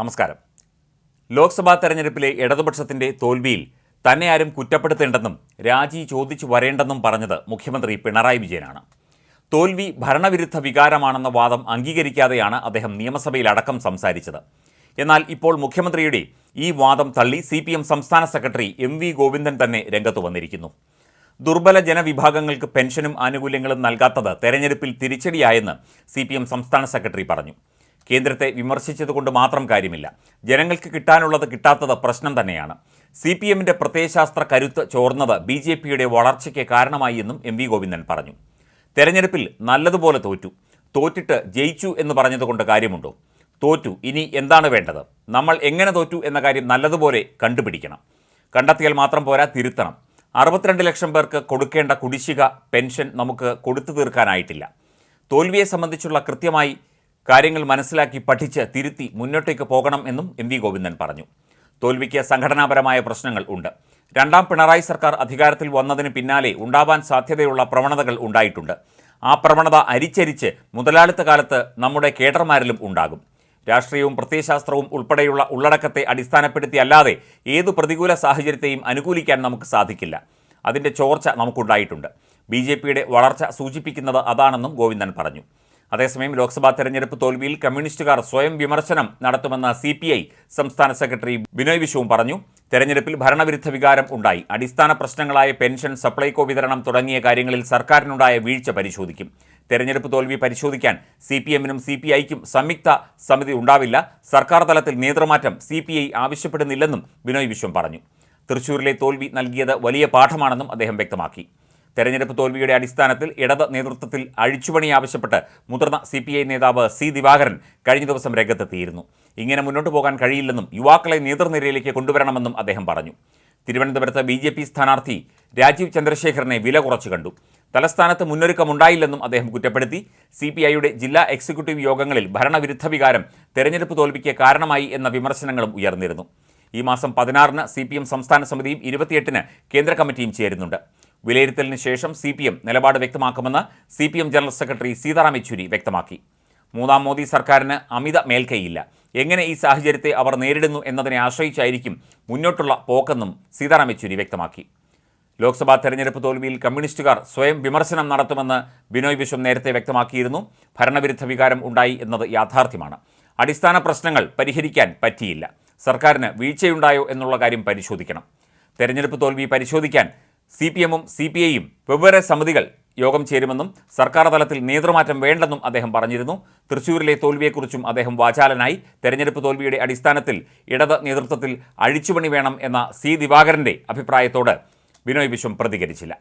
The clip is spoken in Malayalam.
നമസ്കാരം. ലോക്സഭാ തെരഞ്ഞെടുപ്പിലെ ഇടതുപക്ഷത്തിന്റെ തോൽവിയിൽ തന്നെ ആരും കുറ്റപ്പെടുത്തേണ്ടെന്നും രാജി ചോദിച്ചു വരേണ്ടെന്നും പറഞ്ഞത് മുഖ്യമന്ത്രി പിണറായി വിജയനാണ്. തോൽവി ഭരണവിരുദ്ധ വികാരമാണെന്ന വാദം അംഗീകരിക്കാതെയാണ് അദ്ദേഹം നിയമസഭയിൽ അടക്കം സംസാരിച്ചത്. എന്നാൽ ഇപ്പോൾ മുഖ്യമന്ത്രിയുടെ ഈ വാദം തള്ളി സി സംസ്ഥാന സെക്രട്ടറി എം ഗോവിന്ദൻ തന്നെ രംഗത്ത് വന്നിരിക്കുന്നു. ദുർബല ജനവിഭാഗങ്ങൾക്ക് പെൻഷനും ആനുകൂല്യങ്ങളും നൽകാത്തത് തെരഞ്ഞെടുപ്പിൽ തിരിച്ചടിയായെന്ന് സി സംസ്ഥാന സെക്രട്ടറി പറഞ്ഞു. കേന്ദ്രത്തെ വിമർശിച്ചതുകൊണ്ട് മാത്രം കാര്യമില്ല. ജനങ്ങൾക്ക് കിട്ടാനുള്ളത് കിട്ടാത്തത് പ്രശ്നം തന്നെയാണ്. സി പി എമ്മിന്റെ പ്രത്യയശാസ്ത്ര കരുത്ത് ചോർന്നത് ബി ജെ പിയുടെ വളർച്ചയ്ക്ക് കാരണമായി എന്നും എം വി ഗോവിന്ദൻ പറഞ്ഞു. തെരഞ്ഞെടുപ്പിൽ നല്ലതുപോലെ തോറ്റു. തോറ്റിട്ട് ജയിച്ചു എന്ന് പറഞ്ഞതുകൊണ്ട് കാര്യമുണ്ടോ? തോറ്റു. ഇനി എന്താണ് വേണ്ടത്? നമ്മൾ എങ്ങനെ തോറ്റു എന്ന കാര്യം നല്ലതുപോലെ കണ്ടുപിടിക്കണം. കണ്ടെത്തിയാൽ മാത്രം പോരാ തിരുത്തണം. അറുപത്തിരണ്ട് ലക്ഷം പേർക്ക് കൊടുക്കേണ്ട കുടിശ്ശിക പെൻഷൻ നമുക്ക് കൊടുത്തു തീർക്കാനായിട്ടില്ല. തോൽവിയെ സംബന്ധിച്ചുള്ള കൃത്യമായി കാര്യങ്ങൾ മനസ്സിലാക്കി പഠിച്ച് തിരുത്തി മുന്നോട്ടേക്ക് പോകണം എന്നും എം വി ഗോവിന്ദൻ പറഞ്ഞു. തോൽവിക്ക് സംഘടനാപരമായ പ്രശ്നങ്ങൾ ഉണ്ട്. രണ്ടാം പിണറായി സർക്കാർ അധികാരത്തിൽ വന്നതിന് പിന്നാലെ ഉണ്ടാവാൻ സാധ്യതയുള്ള പ്രവണതകൾ ഉണ്ടായിട്ടുണ്ട്. ആ പ്രവണത അരിച്ചരിച്ച് മുതലാളിത്ത കാലത്ത് നമ്മുടെ കേഡർമാരിലും ഉണ്ടാകും. രാഷ്ട്രീയവും പ്രത്യയശാസ്ത്രവും ഉൾപ്പെടെയുള്ള ഉള്ളടക്കത്തെ അടിസ്ഥാനപ്പെടുത്തി അല്ലാതെ ഏതു പ്രതികൂല സാഹചര്യത്തെയും അനുകൂലിക്കാൻ നമുക്ക് സാധിക്കില്ല. അതിന്റെ ചോർച്ച നമുക്കുണ്ടായിട്ടുണ്ട്. ബി ജെ പിയുടെ വളർച്ച സൂചിപ്പിക്കുന്നത് അതാണെന്നും ഗോവിന്ദൻ പറഞ്ഞു. അതേസമയം ലോക്സഭാ തെരഞ്ഞെടുപ്പ് തോൽവിയിൽ കമ്മ്യൂണിസ്റ്റുകാർ സ്വയം വിമർശനം നടത്തുമെന്ന സി സംസ്ഥാന സെക്രട്ടറി ബിനോയ് വിശ്വവും പറഞ്ഞു. തെരഞ്ഞെടുപ്പിൽ ഭരണവിരുദ്ധ വികാരം ഉണ്ടായി. അടിസ്ഥാന പ്രശ്നങ്ങളായ പെൻഷൻ സപ്ലൈകോ വിതരണം തുടങ്ങിയ കാര്യങ്ങളിൽ സർക്കാരിനുണ്ടായ വീഴ്ച പരിശോധിക്കും. തെരഞ്ഞെടുപ്പ് തോൽവി പരിശോധിക്കാൻ സി പി എമ്മിനും സി പി ഐക്കും സംയുക്ത സമിതി ഉണ്ടാവില്ല. സർക്കാർ തലത്തിൽ നേതൃമാറ്റം സി പി ഐ ആവശ്യപ്പെടുന്നില്ലെന്നും ബിനോയ് വിശ്വം പറഞ്ഞു. തൃശൂരിലെ തോൽവി നൽകിയത് വലിയ പാഠമാണെന്നും അദ്ദേഹം വ്യക്തമാക്കി. തെരഞ്ഞെടുപ്പ് തോൽവിയുടെ അടിസ്ഥാനത്തിൽ ഇടത് നേതൃത്വത്തിൽ അഴിച്ചുപണി ആവശ്യപ്പെട്ട് മുതിർന്ന സി നേതാവ് സി ദിവാകരൻ കഴിഞ്ഞ ദിവസം രംഗത്തെത്തിയിരുന്നു. ഇങ്ങനെ മുന്നോട്ട് പോകാൻ കഴിയില്ലെന്നും യുവാക്കളെ നേതൃനിരയിലേക്ക് കൊണ്ടുവരണമെന്നും അദ്ദേഹം പറഞ്ഞു. തിരുവനന്തപുരത്ത് ബി ജെ പി സ്ഥാനാർത്ഥി രാജീവ് ചന്ദ്രശേഖരനെ വില കുറച്ചു കണ്ടു. തലസ്ഥാനത്ത് മുന്നൊരുക്കമുണ്ടായില്ലെന്നും അദ്ദേഹം കുറ്റപ്പെടുത്തി. സി പി ഐയുടെ ജില്ലാ എക്സിക്യൂട്ടീവ് യോഗങ്ങളിൽ ഭരണവിരുദ്ധ വികാരം തെരഞ്ഞെടുപ്പ് തോൽവിക്ക് കാരണമായി എന്ന വിമർശനങ്ങളും ഉയർന്നിരുന്നു. ഈ മാസം പതിനാറിന് സി പി എം സംസ്ഥാന സമിതിയും ഇരുപത്തിയെട്ടിന് കേന്ദ്ര കമ്മിറ്റിയും ചേരുന്നുണ്ട്. വിലയിരുത്തലിന് ശേഷം സി പി എം നിലപാട് വ്യക്തമാക്കുമെന്ന് C P M general secretary Sitaram Yechury വ്യക്തമാക്കി. മൂന്നാം മോദി സർക്കാരിന് അമിത മേൽക്കൈയില്ല. എങ്ങനെ ഈ സാഹചര്യത്തെ അവർ നേരിടുന്നു എന്നതിനെ ആശ്രയിച്ചായിരിക്കും മുന്നോട്ടുള്ള പോക്കെന്നും സീതാറാം യെച്ചൂരി വ്യക്തമാക്കി. ലോക്സഭാ തെരഞ്ഞെടുപ്പ് തോൽവിയിൽ കമ്മ്യൂണിസ്റ്റുകാർ സ്വയം വിമർശനം നടത്തുമെന്ന് ബിനോയ് വിശ്വം നേരത്തെ വ്യക്തമാക്കിയിരുന്നു. ഭരണവിരുദ്ധ വികാരം ഉണ്ടായി എന്നത് യാഥാർത്ഥ്യമാണ്. അടിസ്ഥാന പ്രശ്നങ്ങൾ പരിഹരിക്കാൻ പറ്റിയില്ല. സർക്കാരിന് വീഴ്ചയുണ്ടായോ എന്നുള്ള കാര്യം പരിശോധിക്കണം. തെരഞ്ഞെടുപ്പ് തോൽവി പരിശോധിക്കാൻ സി പി എമ്മും സി പി ഐയും വെവ്വേറെ സമിതികൾ യോഗം ചേരുമെന്നും സർക്കാർ തലത്തിൽ നേതൃമാറ്റം വേണ്ടെന്നും അദ്ദേഹം പറഞ്ഞിരുന്നു. തൃശൂരിലെ തോൽവിയെക്കുറിച്ചും അദ്ദേഹം വാചാലനായി. തെരഞ്ഞെടുപ്പ് തോൽവിയുടെ അടിസ്ഥാനത്തിൽ ഇടത് നേതൃത്വത്തിൽ അഴിച്ചുപണി വേണം എന്ന സി ദിവാകരന്റെ അഭിപ്രായത്തോട് ബിനോയ് വിശ്വം പ്രതികരിച്ചില്ല.